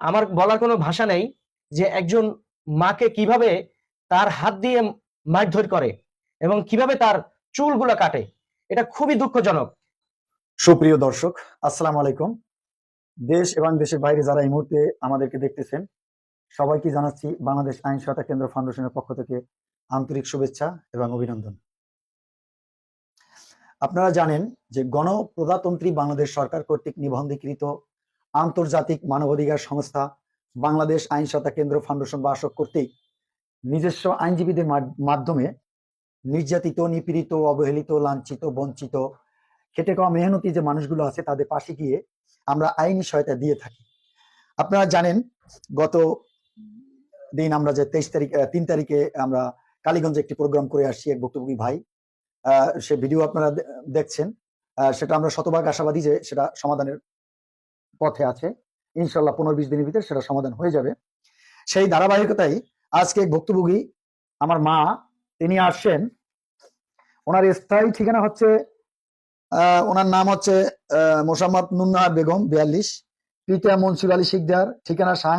আমার বলার কোনো ভাষা নেই যে একজন মাকে কীভাবে তার হাত দিয়ে মারধর করে এবং কীভাবে তার চুলগুলো কাটে, এটা খুবই দুঃখজনক। সুপ্রিয় দর্শক, আসসালামু আলাইকুম। দেশ এবং দেশের বাইরে যারা এই মুহূর্তে আমাদেরকে দেখতেছেন, সবাইকে জানাচ্ছি বাংলাদেশ আইন সহায়তা কেন্দ্র ফাউন্ডেশনের পক্ষ থেকে আন্তরিক শুভেচ্ছা এবং অভিনন্দন। আপনারা জানেন যে গণপ্রজাতন্ত্রী বাংলাদেশ সরকার কর্তৃক নিবন্ধীকৃত আন্তর্জাতিক মানবাধিকার সংস্থা, বাংলাদেশ আইন সহায়তা কেন্দ্র ফাউন্ডেশন বা আসক কর্তৃক নিজস্ব আইনজীবীদের মাধ্যমে নির্যাতিত, নিপীড়িত, অবহেলিত, লাঞ্ছিত, বঞ্চিত, খেটে খাওয়া মেহনতি যে মানুষগুলো আছে তাদের পাশে গিয়ে আমরা আইনি সহায়তা দিয়ে থাকি। আপনারা জানেন, গত দিন আমরা যে তেইশ তারিখ তিন তারিখে আমরা কালীগঞ্জে একটি প্রোগ্রাম করে আসছি এক বক্তব্যী ভাই। সে ভিডিও আপনারা দেখছেন। সেটা আমরা শতভাগ আশাবাদী যে সেটা সমাধানের পথে আছে। ইনশাল্লাহ পনেরো বিশ দিনের ভিতরে সেটা সমাধান হয়ে যাবে। সেই ধারাবাহিকতায় আজকে ভুক্তভোগী আমার মা, তিনি আসছেন। ওনার স্থায়ী ঠিকানা হচ্ছে ওনার নাম হচ্ছে মোসাম্মদ নুন্নাহার বেগম, বিয়াল্লিশ পিতা মনসুর আলী শিকদার, ঠিকানা সাং,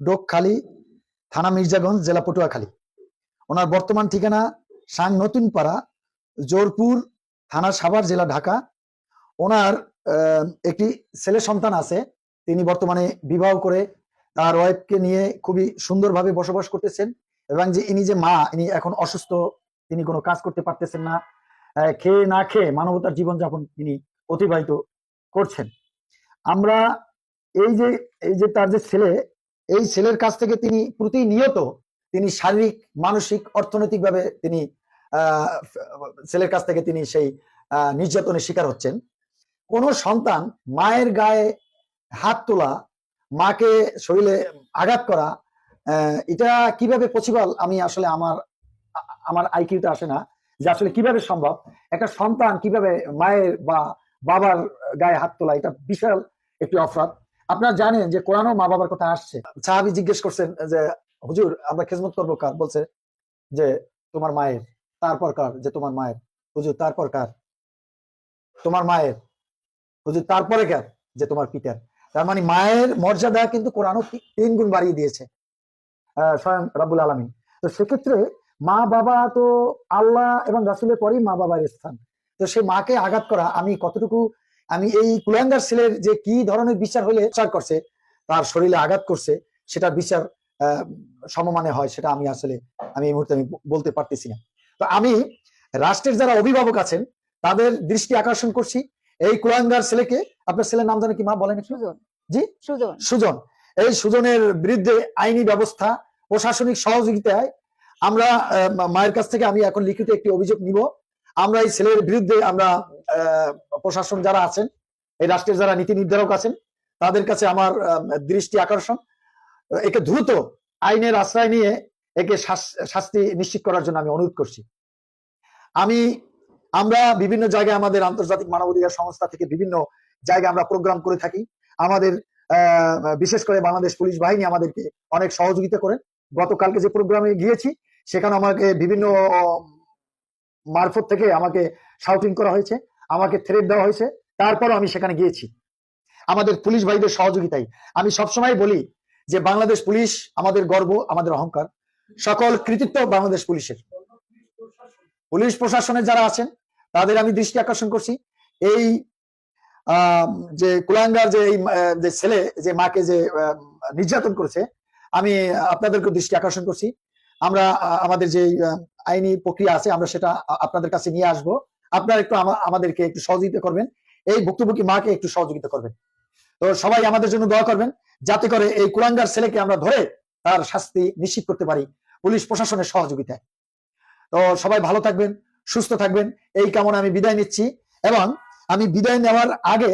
ডোকখালী, থানা মির্জাগঞ্জ, জেলা পটুয়াখালী। ওনার বর্তমান ঠিকানা সাং নতুনপাড়া, জোরপুর, থানা সাভার, জেলা ঢাকা। ওনার একটি ছেলে সন্তান আছে। তিনি বর্তমানে বিবাহ করে তার ওয়াইফকে নিয়ে খুবই সুন্দরভাবে বসবাস করতেছেন এবং যে ইনি যে মা ইনি এখন অসুস্থ তিনি কোনো কাজ করতে পারতেছেন না। খেয়ে না খেয়ে মানবতার জীবনযাপন তিনি অতিবাহিত করছেন। আমরা এই যে এই যে তার যে ছেলে এই ছেলের কাছ থেকে তিনি প্রতিনিয়ত তিনি শারীরিক মানসিক অর্থনৈতিকভাবে তিনি আহ, ছেলের কাছ থেকে তিনি সেই আহ, নির্যাতনের শিকার হচ্ছেন। কোন সন্তান মায়ের গায়ে হাত তোলা, মাকে শরীরে আঘাত করা এটা কীভাবে পসিবল আমি আসলে আমার আমার আইকিউতে আসে না যে আসলে কীভাবে সম্ভব? একটা সন্তান কীভাবে মায়ের বা বাবার গায়ে হাত তোলা, এটা বিশাল একটি অপরাধ। আপনারা জানেন যে কোরআনও মা বাবার কথা আসছে। সাহাবি জিজ্ঞেস করছেন যে, হুজুর, আমরা খেজমত করব কার? বলছে যে, তোমার মায়ের। তারপর কার? যে তোমার মায়ের। হুজুর, তারপর কার? তোমার মায়ের। হুজুর তারপরে কার? যে তোমার পিতার। তার মানে মায়ের মর্যাদা কিন্তু কোরআনও তিন গুণ বাড়িয়ে দিয়েছে। স্বয়ং রাবুল আলমী তো সেক্ষেত্রে মা বাবা তো আল্লাহ এবং রাসুলের পরেই মা বাবার স্থান। তো সেই মাকে আঘাত করা আমি কতটুকু আমি এই কুলাঙ্গার ছেলের যে কি ধরনের বিচার হলে বিচার করছে, তার শরীরে আঘাত করছে, সেটা বিচার সমমানে হয়, সেটা আমি আসলে আমি এই মুহূর্তে আমি বলতে পারতেছি না। তো আমি রাষ্ট্রের যারা অভিভাবক আছেন, তাদের দৃষ্টি আকর্ষণ করছি এই কুলাঙ্গার ছেলেকে আপনার ছেলের নাম জানে কি মা বলেন সুজন। জি? সুজন। সুজন। এই সুজনের বিরুদ্ধে আইনি ব্যবস্থা প্রশাসনিক সহযোগিতায় আমরা মায়ের কাছ থেকে আমি এখন লিখিত একটি অভিযোগ নিব। আমরা এই ছেলের বিরুদ্ধে আমরা প্রশাসন যারা আছেন এই রাষ্ট্রের যারা নীতি নির্ধারক আছেন তাদের কাছে আমার দৃষ্টি আকর্ষণ। একে দ্রুত আইনের আশ্রয় নিয়ে একে শাস- শাস্তি নিশ্চিত করার জন্য আমি অনুরোধ করছি। আমি আমরা বিভিন্ন জায়গায় আমাদের আন্তর্জাতিক মানবাধিকার সংস্থা থেকে বিভিন্ন জায়গায় আমরা প্রোগ্রাম করে থাকি। আমাদের বিশেষ করে বাংলাদেশ পুলিশ বাহিনী আমাদেরকে অনেক সহযোগিতা করেন গতকালকে যে প্রোগ্রামে গিয়েছি, সেখানে আমাকে বিভিন্ন মারফত থেকে আমাকে শাউটিং করা হয়েছে, আমাকে থ্রেট দেওয়া হয়েছে। তারপরও আমি সেখানে গিয়েছি। আমাদের পুলিশ ভাইদের সহযোগিতায় আমি সবসময় বলি যে বাংলাদেশ পুলিশ আমাদের গর্ব, আমাদের অহংকার। সকল কৃতিত্ব বাংলাদেশ পুলিশের। পুলিশ প্রশাসনের যারা আছেন তাদের আমি দৃষ্টি আকর্ষণ করছি। এই যে কুলাঙ্গার যে এই যে ছেলে, যে মাকে যে নির্যাতন করেছে, আমি আপনাদেরকে দৃষ্টি আকর্ষণ করছি। আমরা আমাদের যে আইনি প্রক্রিয়া আছে, আমরা সেটা আপনাদের কাছে নিয়ে আসব। আপনারা একটু আমাদেরকে একটু সহযোগিতা করবেন। এই ভুক্তভোগী মাকে একটু সহযোগিতা করবেন। তো সবাই আমাদের জন্য দোয়া করবেন, যাতে করে এই কুলাঙ্গার ছেলেকে আমরা ধরে তার শাস্তি নিশ্চিত করতে পারি পুলিশ প্রশাসনের সহযোগিতায়। তো সবাই ভালো থাকবেন। সুস্থ থাকবেন। এই কামনা আমি বিদায় নিচ্ছি এবং আমি বিদায় নেওয়ার আগে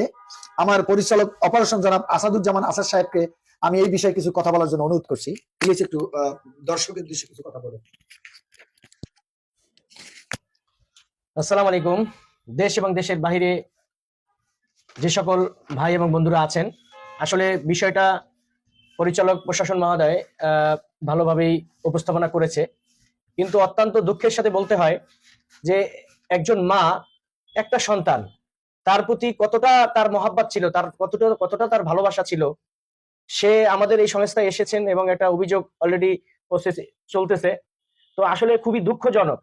আমার পরিচালক অপারেশন জনাব আসাদুজ্জামান আসাদ সাহেবকে আমি এই বিষয়ে কিছু কথা বলার জন্য অনুরোধ করছি। প্লিজ একটু দর্শকের দৃশ্যে কিছু কথা বলেন। আসসালামু আলাইকুম। দেশ এবং দেশের বাইরে যে সকল ভাই এবং বন্ধুরা আছেন, আসলে বিষয়টা পরিচালক প্রশাসন মহোদয় ভালোভাবেই উপস্থাপনা করেছে। কিন্তু অত্যন্ত দুঃখের সাথে বলতে হয় যে একজন মা, একটা সন্তান, তার প্রতি কতটা তার মহাব্বত ছিল, তার কতটা কতটা তার ভালোবাসা ছিল, সে আমাদের এই সংস্থায় এসেছেন এবং একটা অভিযোগ অলরেডি চলতেছে। তো আসলে খুবই দুঃখজনক।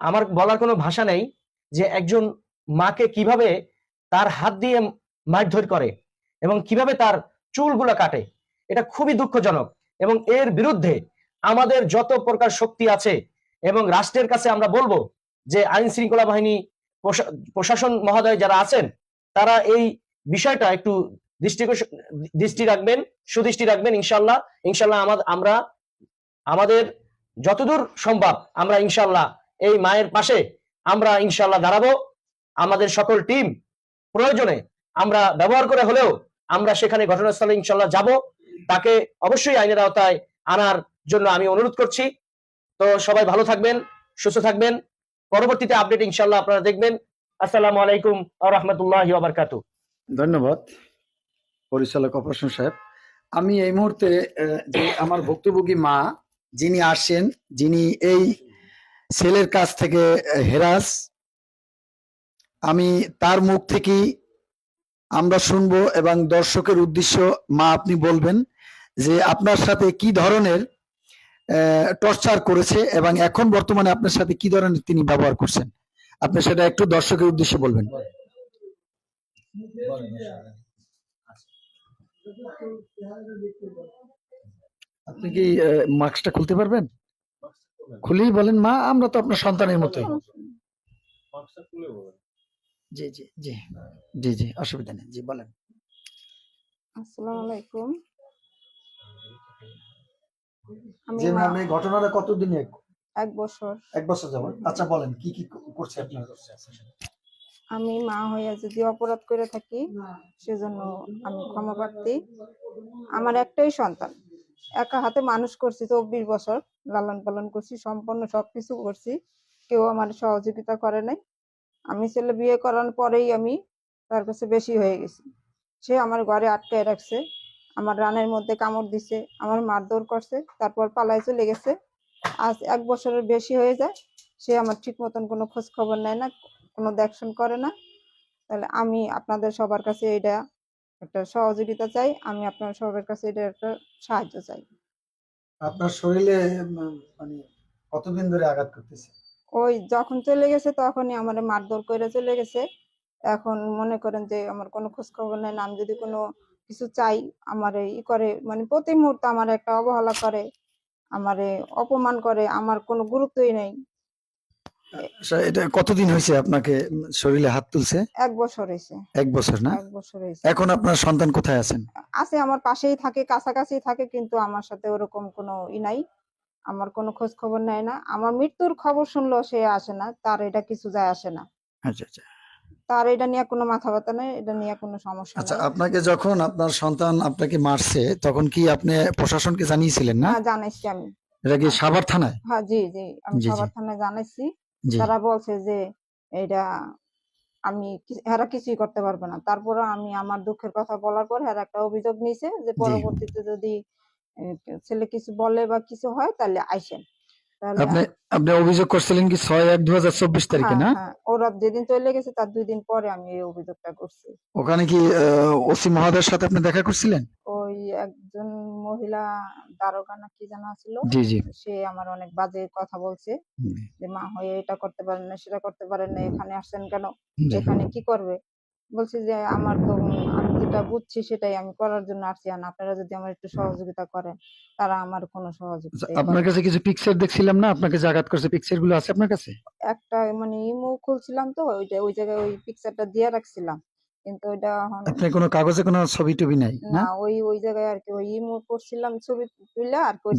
আমার বলার কোনো ভাষা নেই যে একজন মাকে কীভাবে তার হাত দিয়ে মারধর করে এবং কীভাবে তার চুলগুলো কাটে, এটা খুবই দুঃখজনক এবং এর বিরুদ্ধে আমাদের যত প্রকার শক্তি আছে এবং রাষ্ট্রের কাছে আমরা বলব যে আইন শৃঙ্খলা বাহিনী প্রশাসন মহোদয় যারা আছেন, তারা এই বিষয়টা একটু দৃষ্টি দৃষ্টি রাখবেন, সুদৃষ্টি রাখবেন ইনশাল্লাহ। ইনশাল্লাহ আমরা, আমাদের যতদূর সম্ভব আমরা ইনশাল্লাহ এই মায়ের পাশে আমরা ইনশাল্লাহ দাঁড়াবো। আমাদের সকল টিম প্রয়োজনে আমরা ব্যবহার করে হলেও আমরা সেখানে ঘটনাস্থলে ইনশাল্লাহ যাব। তাকে অবশ্যই আইনের আওতায় আনার জন্য আমি অনুরোধ করছি। তো সবাই ভালো থাকবেন, সুস্থ থাকবেন। পরবর্তীতে আপডেট ইনশাল্লাহ আপনারা দেখবেন। আসসালামু আলাইকুম রহমতুল্লাহ বারকাতু ধন্যবাদ, পরিচালক অপারেশন সাহেব। আমি এই মুহূর্তে যে আমার ভুক্তভোগী মা, যিনি আসছেন যিনি এই ছেলের কাছ থেকে হেরাস। আমি তার মুখ থেকেই আমরা শুনব এবং দর্শকের উদ্দেশ্য মা আপনি বলবেন যে আপনার সাথে কি ধরনের টর্চার করেছে এবং এখন বর্তমানে আপনার সাথে কি ধরনের তিনি ব্যবহার করছেন? আপনি সেটা একটু দর্শকের উদ্দেশ্যে বলবেন। আপনি কি মাস্কটা খুলতে পারবেন? খুলেই বলেন, মা, আমরা তো আপনার সন্তানের মতোই। জি জি জি। জি জি, অসুবিধা নেই। জি, বলেন। আসসালামু আলাইকুম। আমি যে মা নামে ঘটনাটা কতদিন এক বছর। এক বছর যাবত আচ্ছা বলেন কি কি করছে আপনার আমি মা হইয়া যদি অপরাধ করে থাকি সেজন্য আমি ক্ষমা প্রার্থী। আমার একটাই সন্তান। একা হাতে মানুষ করছি চব্বিশ বছর লালন পালন করছি সম্পূর্ণ সবকিছু করছি। কেউ আমার সহযোগিতা করে নাই। আমি ছেলে বিয়ে করার পরেই আমি তার কাছে বেশি হয়ে গেছি। সে আমার ঘরে আটকায় রাখছে। আমার রানের মধ্যে কামড় দিছে আমার মারধর করছে তারপর পালায় চলে গেছে। আজ এক বছরের বেশি হয়ে যায় সে আমার ঠিক মতন কোনো খোঁজ খবর নেয় না কোনো দেখশন করে না। তাহলে আমি আপনাদের সবার কাছে এটা একটা সহযোগিতা চাই আমি আপনার সবার কাছে এটা একটা সাহায্য চাই। আপনার শরীরে মানে কতদিন ধরে আঘাত করতেছে? ওই যখন চলে গেছে তখনই আমার মারধর করে চলে গেছে। এখন মনে করেন যে আমার কোনো খোঁজ খবর নেই না আমি যদি কোনো কিছু চাই আমার ই করে মানে প্রতি মুহূর্তে আমার একটা অবহেলা করে আমারে অপমান করে আমার কোনো গুরুত্বই নেই। আচ্ছা, এটা কতদিন হয়েছে আপনাকে শরীরে হাত তুলছে? এক বছর হয়েছে। এক বছর না? এক বছর হয়েছে। এখন আপনার সন্তান কোথায় আছেন? আছে আমার পাশেই থাকে কাছাকাছি থাকে কিন্তু আমার সাথে ওরকম কোনো ই নাই। আমার কোনো খোঁজ খবর নেয় না। আমার মৃত্যুর খবর শুনলেও সে আসে না তার এটা কিছু যায় আসে না। আচ্ছা আচ্ছা। তার এটা নিয়ে কোনো মাথা ব্যথা নেই এটা নিয়ে কোনো সমস্যা আচ্ছা আপনাকে যখন আপনার সন্তান আপনাকে মারছে তখন কি আপনি প্রশাসনকে জানিয়েছিলেন না? হ্যাঁ জানাইছি আমি। এটা কি সাভার থানায়? হ্যাঁ জি জি আমি জি। থানায় জানাইছি। তারা বলছে যে এটা আমি এরা কিছুই করতে পারবে না। তারপরে আমি আমার দুঃখের কথা বলার পর এরা একটা অভিযোগ নিয়েছে যে পরবর্তীতে যদি ছেলে কিছু বলে বা কিছু হয় তাহলে আইসেন। আপনি আপনি অভিযোগ করছিলেন কি ছয় এক দু হাজার চব্বিশ তারিখে হ্যাঁ, না? হ্যাঁ, ওরা যেদিন চলে গেছে তার দুই দিন পরে আমি এই অভিযোগটা করছি। ওখানে কি ওসি মহোদয়ের সাথে আপনি দেখা করছিলেন? ওই একজন মহিলা দারোগা না কি জানা ছিল জি জি। সে আমার অনেক বাজে কথা বলছে যে মা হয়ে এটা করতে পারেন না সেটা করতে পারেন না এখানে আসছেন কেন? এখানে কি করবে? বলছে যে আমার তো আমি যেটা বুঝছি সেটাই আমি করার জন্য আসছি। আর আপনারা যদি আমার একটু সহযোগিতা করেন তারা আমার কোনো সহযোগিতা আপনার কাছে কিছু পিকচার দেখছিলাম না? আপনাকে আঘাত করছে পিকচারগুলো আছে আপনার কাছে? একটা মানে ইমো খুলছিলাম তো ওইটা ওই জায়গায় ওই পিকচারটা দিয়ে রাখছিলাম। কিন্তু ওইটা আপনি কোনো কাগজে কোনো ছবি টবি নাই না? ওই ওই জায়গায় আর কি ওই ইমো করছিলাম ছবি তুলে আর ওই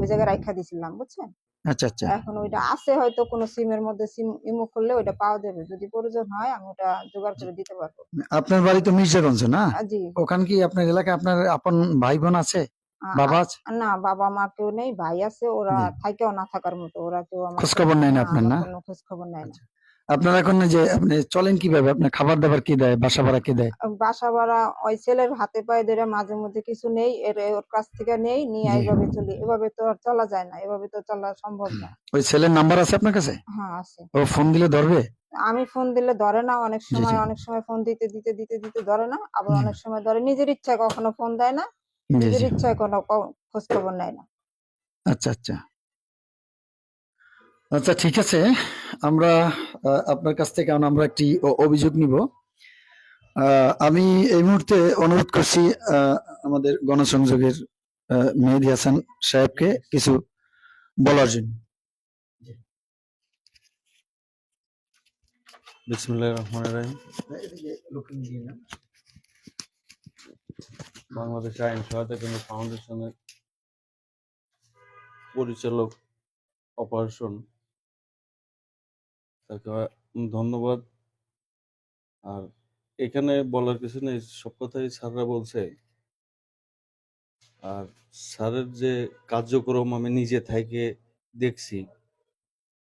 ওই জায়গায় রাখা দিছিলাম বুঝছেন? আচ্ছা আচ্ছা। এখন ওইটা আছে হয়তো কোনো সিমের মধ্যে সিম ইমো করলে ওইটা পাওয়া যাবে। যদি প্রয়োজন হয় আমি ওটা জোগাড় করে দিতে পারব। আপনার বাড়ি তো মির্জাগঞ্জ না? জি। ওখানে কি আপনার এলাকায় আপনার আপন ভাই বোন আছে বাবা আছে? না বাবা মা কেউ নেই ভাই আছে ওরা। থাকেও না থাকার মতো ওরা কেউ আমার খোঁজ খবর নেয় না না, আপনার না? কোনো খোঁজ খবর নেয় না। আপনারা এখন যে আপনি চলেন কীভাবে? আপনার খাবার দাবার কি দেয়? বাসা ভাড়া কি দেয়? বাসা ভাড়া ওই ছেলের হাতে পায়ে ধরে মাঝে মধ্যে কিছু নেই এর ওর কাছ থেকে নেই নিয়ে এইভাবে চলি এভাবে তো আর চলা যায় না এভাবে তো চলা সম্ভব না। ওই ছেলের নাম্বার আছে আপনার কাছে? হ্যাঁ আছে। ও ফোন দিলে ধরবে? আমি ফোন দিলে ধরে না অনেক সময় অনেক সময় ফোন দিতে দিতে দিতে দিতে ধরে না আবার অনেক সময় ধরে। নিজের ইচ্ছায় কখনো ফোন দেয় না নিজের ইচ্ছায় কোনো খোঁজ খবর নেয় না। আচ্ছা আচ্ছা। আচ্ছা ঠিক আছে। আমরা আপনার কাছ থেকে আমরা একটি অভিযোগ নিব। আমি এই মুহূর্তে অনুরোধ করছি আমাদের গণসংযোগের মেহেদি হাসান সাহেবকে কিছু বলার জন্য। বিসমুল্লাহ রহমান রাহিম। বাংলাদেশ আইন সহায়তা কেন্দ্র ফাউন্ডেশনের পরিচালক অপারেশন তাকে ধন্যবাদ। আর এখানে বলার কিছু নেই, সব কথাই স্যাররা বলছে। আর স্যারের যে কার্যক্রম আমি নিজে থেকে দেখছি,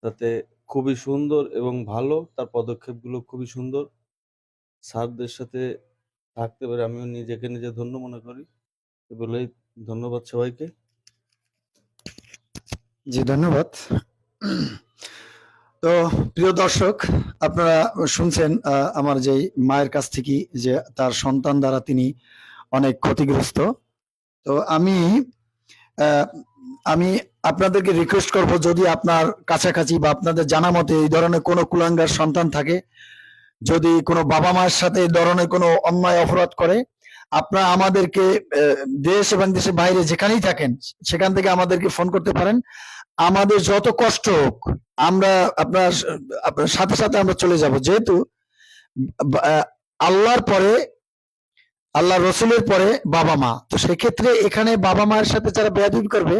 তাতে খুবই সুন্দর এবং ভালো, তার পদক্ষেপগুলো খুবই সুন্দর। স্যারদের সাথে থাকতে পারে আমিও নিজেকে নিজে ধন্য মনে করি। বলেই ধন্যবাদ সবাইকে। জি, ধন্যবাদ। তো প্রিয় দর্শক, আপনারা শুনছেন আমার যে মায়ের কাছ থেকে যে তার সন্তান দ্বারা তিনি অনেক ক্ষতিগ্রস্ত। তো আমি আমি আপনাদেরকে রিকোয়েস্ট করব, যদি আপনার কাছাকাছি বা আপনাদের জানা মতে এই ধরনের কোনো কুলাঙ্গার সন্তান থাকে, যদি কোনো বাবা মায়ের সাথে এই ধরনের কোনো অন্যায় অপরাধ করে, আপনারা আমাদেরকে দেশ এবং দেশের বাইরে যেখানেই থাকেন, সেখান থেকে আমাদেরকে ফোন করতে পারেন। আমাদের যত কষ্ট হোক, আমরা আপনার আপনার সাথে সাথে আমরা চলে যাব। যেহেতু আল্লাহর পরে আল্লাহ রসুলের পরে বাবা মা। তো সেক্ষেত্রে এখানে বাবা মায়ের সাথে যারা বেয়াদবি করবে,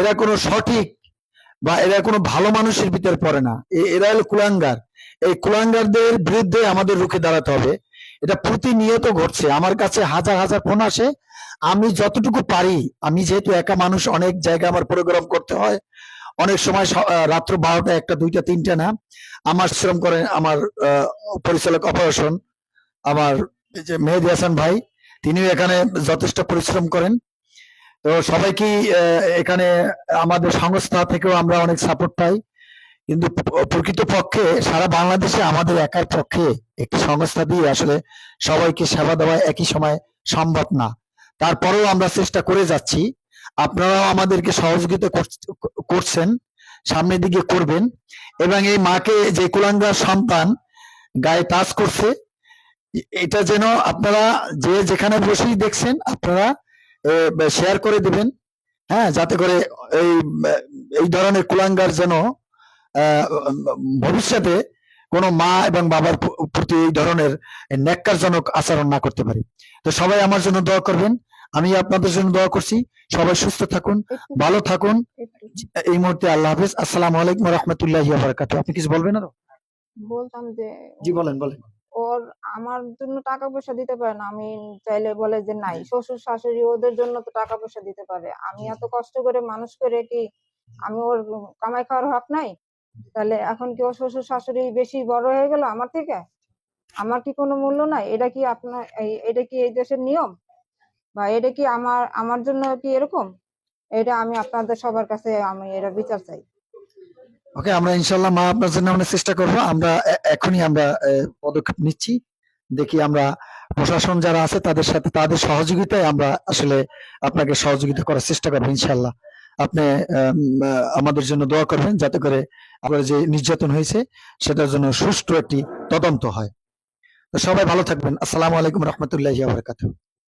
এরা কোনো সঠিক বা এরা কোনো ভালো মানুষের ভিতরে পড়ে না। এরা হলো কুলাঙ্গার। এই কুলাঙ্গারদের বিরুদ্ধে আমাদের রুখে দাঁড়াতে হবে। এটা প্রতিনিয়ত ঘটছে। আমার কাছে হাজার হাজার ফোন আসে। আমি যতটুকু পারি, আমি যেহেতু একা মানুষ, অনেক জায়গায় আমার প্রোগ্রাম করতে হয়। অনেক সময় রাত্র বারোটা একটা, দুইটা, তিনটা না, আমার শ্রম করেন আমার পরিচালক অপারেশন, আমার যে মেহেদি হাসান ভাই, তিনিও এখানে যথেষ্ট পরিশ্রম করেন। তো সবাইকে এখানে আমাদের সংস্থা থেকেও আমরা অনেক সাপোর্ট পাই। কিন্তু প- প্রকৃতপক্ষে সারা বাংলাদেশে আমাদের একার পক্ষে একটি সংস্থা দিয়ে আসলে সবাইকে সেবা দেওয়া একই সময় সম্ভব না। তারপরেও আমরা চেষ্টা করে যাচ্ছি। আপনারাও আমাদেরকে সহযোগিতা করছ- করছেন, সামনের দিকে করবেন। এবং এই মাকে যে কুলাঙ্গার সন্তান গায়ে টাচ করছে, এটা যেন আপনারা যে যেখানে বসেই দেখছেন, আপনারা শেয়ার করে দিবেন। হ্যাঁ যাতে করে এই এই ধরনের কুলাঙ্গার যেন ভবিষ্যতে কোনো মা এবং বাবার প্রতি এই ধরনের ন্যাক্কারজনক আচরণ না করতে পারে। তো সবাই আমার জন্য দোয়া করবেন। আমি আপনাদের জন্য দোয়া করছি। সবাই সুস্থ থাকুন ভালো থাকুন। এই মুহূর্তে আল্লাহ হাফিজ। আসসালামু আলাইকুম রহমতুল্লাহ বারাকাতু আপনি কিছু বলবেন আরও? বলতাম যে জি বলেন বলেন। ওর আমার জন্য টাকা পয়সা দিতে পারে না। আমি চাইলে বলে যে নাই শ্বশুর শাশুড়ি ওদের জন্য তো টাকা পয়সা দিতে পারে। আমি এত কষ্ট করে মানুষ করে কি আমি ওর কামাই খাওয়ার হক নাই? তাহলে এখন কি ওর শ্বশুর শাশুড়ি বেশি বড় হয়ে গেল আমার থেকে? আমার কি কোনো মূল্য নাই? এটা কি আপনার এটা কি এই দেশের নিয়ম? বা এটা কি আমার আমার জন্য কি এরকম? এটা আমি আপনাদের সবার কাছে আমি এটা বিচার চাই। ওকে, আমরা ইনশাল্লাহ মা আপনার জন্য আমরা চেষ্টা করব। আমরা এখনই আমরা পদক্ষেপ নিচ্ছি। দেখি আমরা প্রশাসন যারা আছে তাদের সাথে, তাদের সহযোগিতায় আমরা আসলে আপনাকে সহযোগিতা করার চেষ্টা করব ইনশাল্লাহ আপনি আমাদের জন্য দোয়া করবেন যাতে করে আপনার যে নির্যাতন হয়েছে সেটার জন্য সুষ্ঠু একটি তদন্ত হয়। সবাই ভালো থাকবেন। আসসালামু আলাইকুম রহমতুল্লাহ বারকাতুহ।